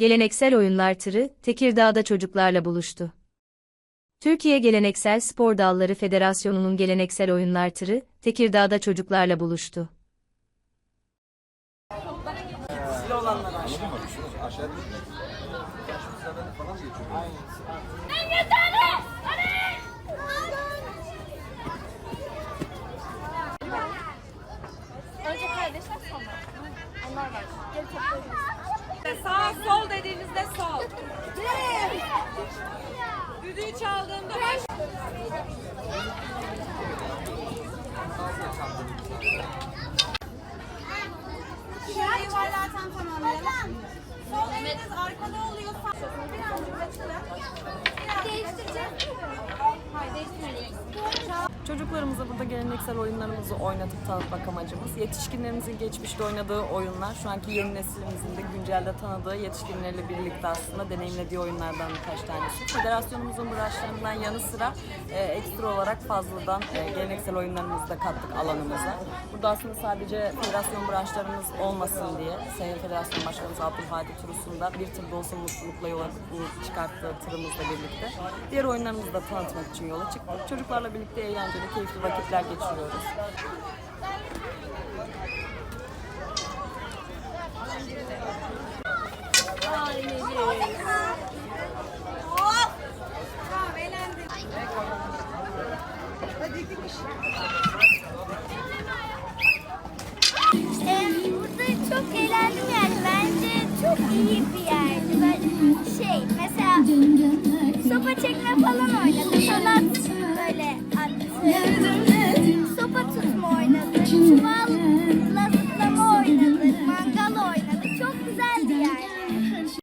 Geleneksel oyunlar tırı, Tekirdağ'da çocuklarla buluştu. Türkiye Geleneksel Spor Dalları Federasyonu'nun geleneksel oyunlar tırı, Tekirdağ'da çocuklarla buluştu. Önce kardeşler sonra. Onlar var. Gel toplayalım. Sağ sol dediğinizde sol. Düdüğü çaldığımda baş. Şurayı yuvarlarsan tamamlayalım. Sol eliniz arkada oluyor. Birazcık açılın. Biraz değiştireceğiz. Hayır değiştirmeyiz. Çocuklarımıza burada geleneksel oyunlarımızı oynatıp tanıtmak amacımız. Yetişkinlerimizin geçmişte oynadığı oyunlar, şu anki yeni neslimizin de güncelde tanıdığı yetişkinlerle birlikte aslında deneyimlediği oyunlardan birkaç tanesi. Federasyonumuzun branşlarından yanı sıra e, ekstra olarak fazladan e, geleneksel oyunlarımızı da kattık alanımıza. Burada aslında sadece federasyon branşlarımız olmasın diye Sayın Federasyon Başkanımız Abdülhadi Turusu'nda bir tır olsun mutlulukla yola çıkarttığı tırımızla birlikte diğer oyunlarımızı da tanıtmak için yola çıktık. Çocuklarla birlikte eğlenceli, keyifli vakitler geçiriyoruz. Eğlendim. Ee, burada çok eğlendim yani. Bence çok iyi bir yerdi.